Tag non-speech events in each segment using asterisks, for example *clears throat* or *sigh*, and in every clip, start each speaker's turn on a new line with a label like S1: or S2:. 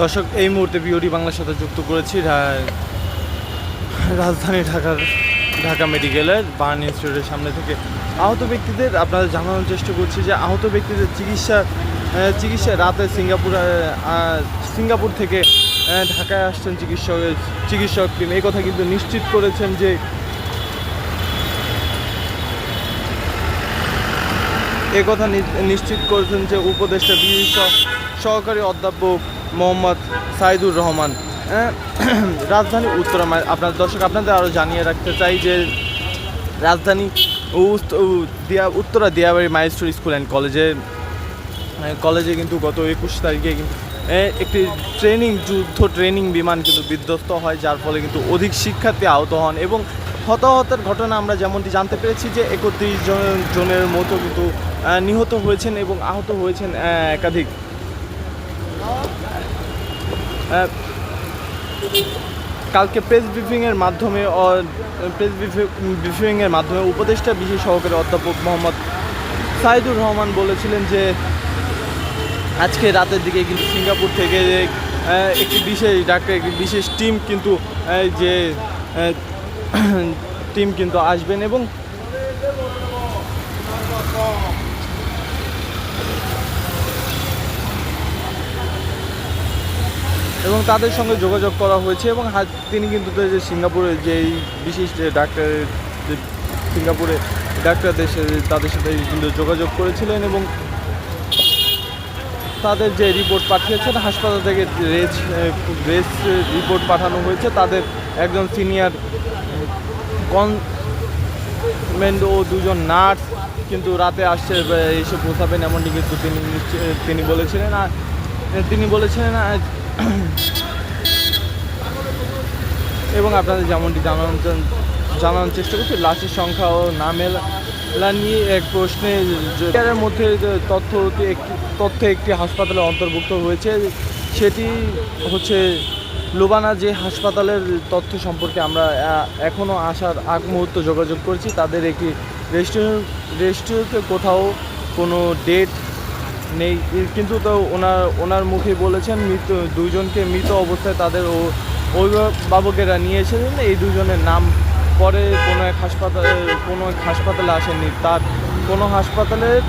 S1: দর্শক, এই মুহূর্তে বিওডি বাংলার সাথে যুক্ত করেছি রাজধানী ঢাকার, ঢাকা মেডিকেলের, বার্ন ইনস্টিটিউটের সামনে থেকে আহত ব্যক্তিদের। আপনাদের জানানোর চেষ্টা করছি যে আহত ব্যক্তিদের চিকিৎসা চিকিৎসা রাতে সিঙ্গাপুর সিঙ্গাপুর থেকে ঢাকায় আসছেন চিকিৎসক চিকিৎসক টিম। এই কথা কিন্তু নিশ্চিত করেছেন যে এ কথা নিশ্চিত করেছেন যে উপদেষ্টা বিশেষ সহকারী অধ্যাপক মোহাম্মদ সাইদুর রহমান। আহ, *clears throat* রাজধানী উত্তরা আপনার দর্শক আপনাদের আরও জানিয়ে রাখতে চাই যে রাজধানী দিয়া Uttara Diabari Milestone school and কলেজে কলেজে কিন্তু গত একুশ তারিখে কিন্তু একটি ট্রেনিং যুদ্ধ ট্রেনিং বিমান কিন্তু বিধ্বস্ত হয় যার ফলে কিন্তু অধিক শিক্ষার্থী আহত হন এবং হতাহতের ঘটনা আমরা যেমনটি জানতে পেরেছি যে একত্রিশ জন জনের মতো কিন্তু নিহত হয়েছেন এবং আহত হয়েছেন একাধিক। কালকে প্রেস ব্রিফিংয়ের মাধ্যমে প্রেস ব্রিফিংয়ের মাধ্যমে উপদেষ্টা বিশেষ সহকারী অধ্যাপক মোহাম্মদ সাইদুর রহমান বলেছিলেন যে, আজকে রাতের দিকে কিন্তু সিঙ্গাপুর থেকে একটি বিশেষ ডাক্তার একটি বিশেষ টিম কিন্তু যে টিম *clears throat* কিন্তু আসবেন এবং এবং তাদের সঙ্গে যোগাযোগ করা হয়েছে এবং তিনি কিন্তু যে সিঙ্গাপুরে যেই বিশেষ যে সিঙ্গাপুরে ডাক্তারদের সাথে তাদের সাথে কিন্তু যোগাযোগ করেছিলেন এবং তাদের যে রিপোর্ট পাঠিয়েছেন, হাসপাতাল থেকে রেজ রেজ রিপোর্ট পাঠানো হয়েছে। তাদের একজন সিনিয়র কনমেন্ট ও দুজন নার্স কিন্তু রাতে আসছে, এসে পৌঁছাবেন, এমনটি কিন্তু তিনি তিনি বলেছিলেন। আর তিনি বলেছিলেন *clears throat* এবং আপনাদের যেমনটি জানানোর জানানোর চেষ্টা করছি, লাশের সংখ্যা ও নামেলা নিয়ে এক প্রশ্নে এর মধ্যে তথ্য একটি তথ্য একটি হাসপাতালে অন্তর্ভুক্ত হয়েছে, সেটি হচ্ছে লোবানা যে হাসপাতালের তথ্য সম্পর্কে আমরা এখনও আসার আগ মুহূর্ত যোগাযোগ করছি, তাদের একটি রেস্টুরেন্ট রেস্টুরেন্টে কোথাও কোনো ডেট নেই। কিন্তু তো ওনার ওনার মুখে বলেছেন, মৃত, দুইজনকে মৃত অবস্থায় তাদের অভিভাবকেরা নিয়ে এসেছেন এই দুজনের নাম পরে কোনো এক হাসপাতালে, কোনো এক হাসপাতালে আসেননি। তার কোনো হাসপাতালের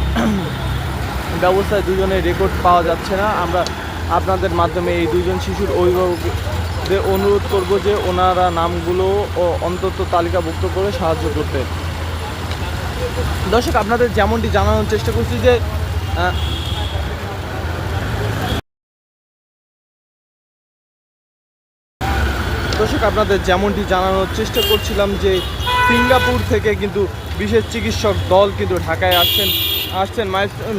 S1: *clears throat* ব্যবস্থায় দুজনের রেকর্ড পাওয়া যাচ্ছে না। আমরা আপনাদের মাধ্যমে এই দুজন শিশুর অভিভাবকদের অনুরোধ করব যে ওনারা নামগুলো ও অন্তত তালিকাভুক্ত করে সাহায্য করতে। দর্শক, আপনাদের যেমনটি জানানোর চেষ্টা করছি যে দর্শক, আপনাদের যেমনটি জানানোর চেষ্টা করছিলাম যে সিঙ্গাপুর থেকে কিন্তু বিশেষ চিকিৎসক দল কিন্তু ঢাকায় আসছেন আসছেন মাইলস্টোন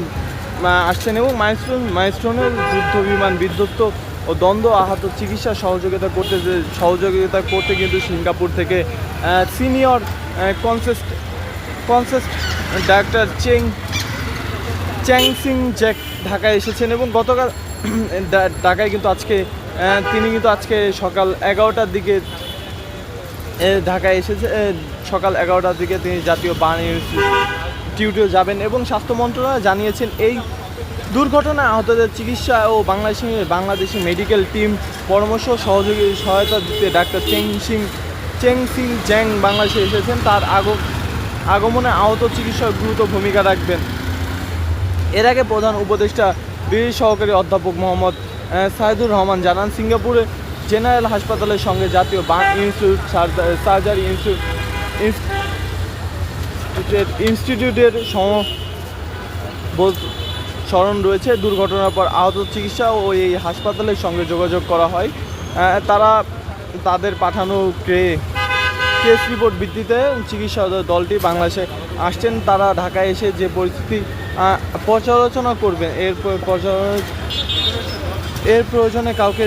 S1: আসছেন এবং মাইলস্টোন, মাইলস্টোনের যুদ্ধ বিমান বিধ্বস্ত ও দ্বন্দ্ব আহত চিকিৎসা সহযোগিতা করতে যে, সহযোগিতা করতে কিন্তু সিঙ্গাপুর থেকে সিনিয়র কনসেস্ট কনসেস্ট ডাক্তার চেং চ্যাং সিং জ্যাক ঢাকায় এসেছেন এবং গতকাল ঢাকায় কিন্তু আজকে তিনি কিন্তু আজকে সকাল এগারোটার দিকে ঢাকায় এসেছে সকাল এগারোটার দিকে তিনি জাতীয় বার্ন ইনস্টিটিউটে যাবেন এবং স্বাস্থ্য মন্ত্রণালয় জানিয়েছেন এই দুর্ঘটনায় আহতদের চিকিৎসা ও বাংলাদেশি বাংলাদেশি মেডিকেল টিম পরামর্শ সহযোগী সহায়তা দিতে ডাক্তার চেং সিং চেং সিং জ্যাং বাংলাদেশে এসেছেন। তার আগ, আগমনে আহত চিকিৎসক দ্রুত ভূমিকা রাখবেন। এর আগে প্রধান উপদেষ্টা বীর সহকারী অধ্যাপক মোহাম্মদ সাইদুর রহমান জানান, সিঙ্গাপুরে জেনারেল হাসপাতালের সঙ্গে জাতীয় বার্ন ইনস্টিটিউট সার্জা- সার্জারি ইনস্টিটিউট, ইনস্টিটিউটের ইনস্টিটিউটের সম স্মরণ রয়েছে। দুর্ঘটনার পর আহত চিকিৎসা ও এই হাসপাতালের সঙ্গে যোগাযোগ করা হয়। তারা তাদের পাঠানো ক্রে, কেস রিপোর্ট ভিত্তিতে চিকিৎসা দলটি বাংলাদেশে আসছেন। তারা ঢাকায় এসে যে পরিস্থিতি পর্যালোচনা করবেন, এর পর্যালোচনা এর প্রয়োজনে কাউকে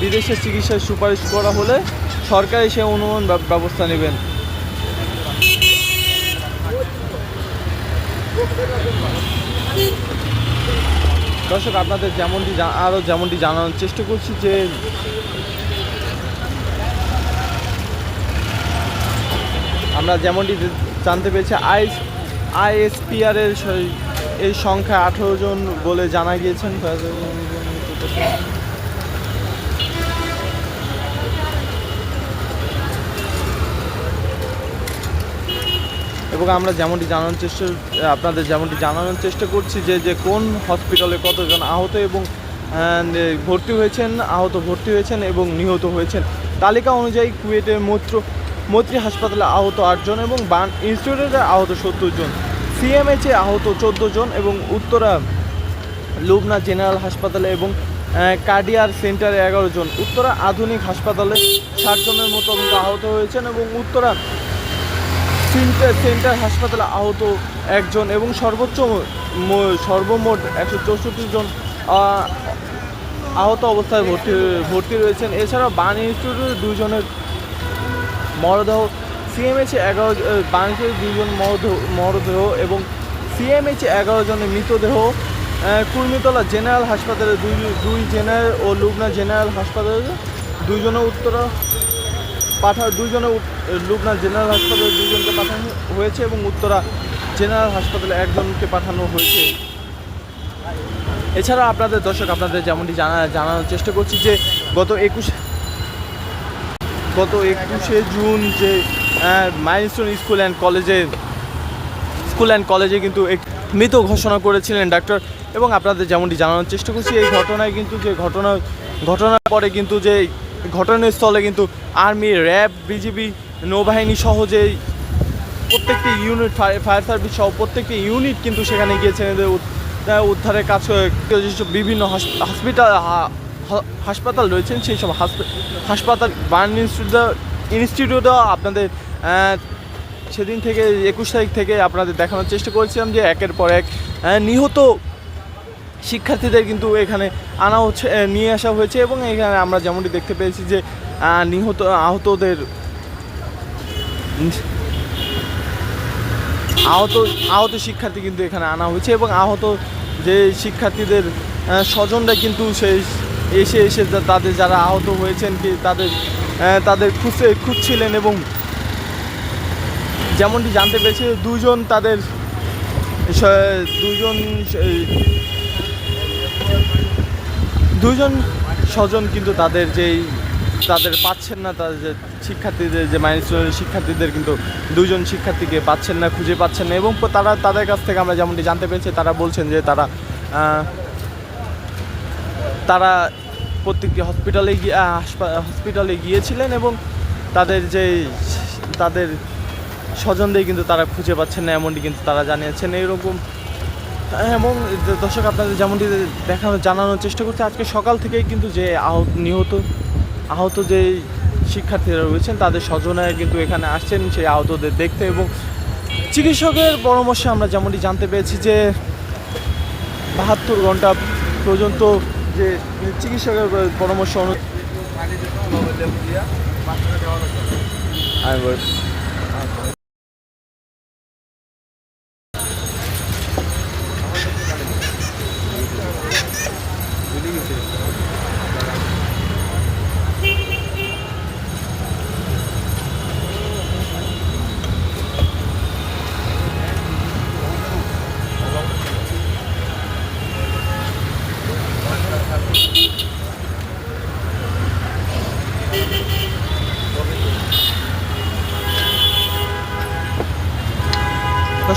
S1: বিদেশে চিকিৎসার সুপারিশ করা হলে সরকার সে অনুমোদন ব্যবস্থা নেবেন। দর্শক, আপনাদের যেমনটি আরও যেমনটি জানানোর চেষ্টা করছি যে আমরা যেমনটি জানতে পেরেছি আই আইএসপিআর এর এই সংখ্যা আঠেরো জন বলে জানা গিয়েছেন এবং আমরা যেমনটি জানানোর চেষ্টা, আপনাদের যেমনটি জানানোর চেষ্টা করছি যে যে কোন হসপিটালে কতজন আহত এবং ভর্তি হয়েছেন, আহত ভর্তি হয়েছেন এবং নিহত হয়েছেন। তালিকা অনুযায়ী কুয়েটের মৈত্র, মৈত্রী হাসপাতালে আহত আটজন এবং বান ইনস্টিটিউটে আহত সত্তর জন। সিএমএইচে আহত চোদ্দ জন এবং উত্তরা, লুবনা জেনারেল হাসপাতালে এবং কার্ডিয়ার সেন্টারে এগারো জন। উত্তরা আধুনিক হাসপাতালে ষাট জনের মতো আহত হয়েছেন এবং উত্তরা সেন্টার সেন্টার হাসপাতালে আহত একজন এবং সর্বোচ্চ সর্বমোট একশো চৌষট্টি জন আহত অবস্থায় ভর্তি ভর্তি রয়েছেন। এছাড়া বান ইনস্টিটিউটের দুজনের মরদেহ সিএমএইচে এগারো বাংলাদেশের দুজন মরদেহ মরদেহ এবং সিএমএইচে এগারো জনের মৃতদেহ কুর্মিতলা জেনারেল হাসপাতালে দুই দুই জেনারেল ও লুবনা জেনারেল হাসপাতালে দুইজনে উত্তরা পাঠা দুইজনে লুবনা জেনারেল হাসপাতালে দুইজনকে পাঠানো হয়েছে এবং উত্তরা জেনারেল হাসপাতালে একজনকে পাঠানো হয়েছে। এছাড়া আপনাদের দর্শক, আপনাদের যেমনটি জানা, জানানোর চেষ্টা করছি যে গত একুশ গত একুশে জুন যে মাইলস্টোন স্কুল অ্যান্ড কলেজে, স্কুল অ্যান্ড কলেজে কিন্তু মৃত ঘোষণা করেছিলেন ডাক্তার এবং আপনাদের যেমনটি জানানোর চেষ্টা করছি, এই ঘটনায় কিন্তু যে ঘটনা, ঘটনার পরে কিন্তু যে ঘটনাস্থলে কিন্তু আর্মি, র্যাব, বিজিবি, নৌবাহিনী সহ যে প্রত্যেকটি ইউনিট, ফায়ার সার্ভিস সহ প্রত্যেকটি ইউনিট কিন্তু সেখানে গিয়েছেন। উদ্ধারের কাজ বিভিন্ন হসপিটাল হাসপাতাল রয়েছেন, সেই সব হাসপাতাল, বার্ন ইনস্টিটিউট ইনস্টিটিউটও আপনাদের সেদিন থেকে একুশ তারিখ থেকে আপনাদের দেখানোর চেষ্টা করেছিলাম যে একের পর এক নিহত শিক্ষার্থীদের কিন্তু এখানে আনা হচ্ছে নিয়ে আসা হয়েছে এবং এখানে আমরা যেমনটি দেখতে পেয়েছি যে নিহত, আহতদের আহত আহত শিক্ষার্থী কিন্তু এখানে আনা হয়েছে এবং আহত যে শিক্ষার্থীদের স্বজনরা কিন্তু সেই এসে এসে তাদের যারা আহত হয়েছেন কি তাদের তাদের খুঁজে খুঁজছিলেন এবং যেমনটি জানতে পেরেছে দুজন তাদের দুজন দুজন স্বজন কিন্তু তাদের যেই তাদের পাচ্ছেন না, তাদের যে শিক্ষার্থীদের, যে মাইনাস শিক্ষার্থীদের কিন্তু দুজন শিক্ষার্থীকে পাচ্ছেন না, খুঁজে পাচ্ছেন না এবং তারা, তাদের কাছ থেকে আমরা যেমনটি জানতে পেরেছি, তারা বলছেন যে তারা তারা প্রত্যেকটি হসপিটালে গিয়ে হসপিটালে গিয়েছিলেন এবং তাদের যে তাদের স্বজনদের কিন্তু তারা খুঁজে পাচ্ছেন না, এমনটি কিন্তু তারা জানিয়েছেন। এইরকম এবং দর্শক, আপনাদের যেমনটি দেখানো, জানানোর চেষ্টা করছে, আজকে সকাল থেকেই কিন্তু যে আহত, নিহত, আহত যে শিক্ষার্থীরা রয়েছেন, তাদের স্বজনেরা কিন্তু এখানে আসছেন, সেই আহতদের দেখতে এবং চিকিৎসকের পরামর্শে আমরা যেমনটি জানতে পেরেছি যে বাহাত্তর ঘণ্টা পর্যন্ত যে চিকিৎসকের পরামর্শ অনু আমি বল-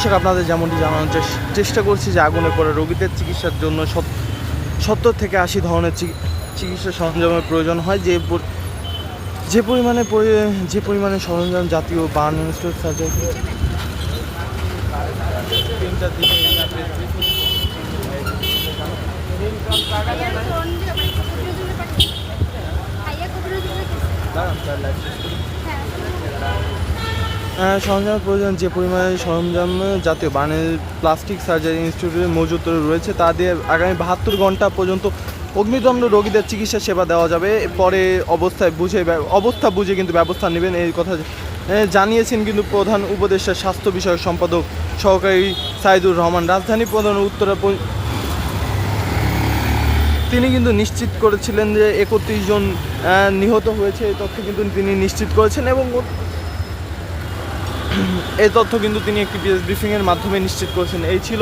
S1: দর্শক আপনাদের যেমনটি জানানোর চেষ্টা করছি যে আগুনে পড়ে রোগীদের চিকিৎসার জন্য সত- সত্তর থেকে আশি ধরনের চিকিৎসা সরঞ্জামের প্রয়োজন হয়। যে যে পরিমাণে যে পরিমাণে সরঞ্জাম জাতীয় বার্ন সার্জারি তিনটার দিকে দাঁড়ান, সরঞ্জামের প্রয়োজন, যে পরিমাণে সরঞ্জাম, জাতীয় বানের প্লাস্টিক সার্জারি ইনস্টিটিউটে মজুত রয়েছে, তা দিয়ে আগামী বাহাত্তর ঘণ্টা পর্যন্ত অগ্নিদণ্ড রোগীদের চিকিৎসা সেবা দেওয়া যাবে। পরে অবস্থায় বুঝে অবস্থা বুঝে কিন্তু ব্যবস্থা নেবেন এই কথা জানিয়েছেন কিন্তু প্রধান উপদেষ্টা স্বাস্থ্য বিষয়ক সম্পাদক সহকারী সাইদুর রহমান। রাজধানী প্রধান উত্তরা তিনি কিন্তু নিশ্চিত করেছিলেন যে একত্রিশ জন নিহত হয়েছে এই তথ্য কিন্তু তিনি নিশ্চিত করেছেন এবং এই তথ্য কিন্তু তিনি একটি প্রেস ব্রিফিংয়ের মাধ্যমে নিশ্চিত করেছেন। এই ছিল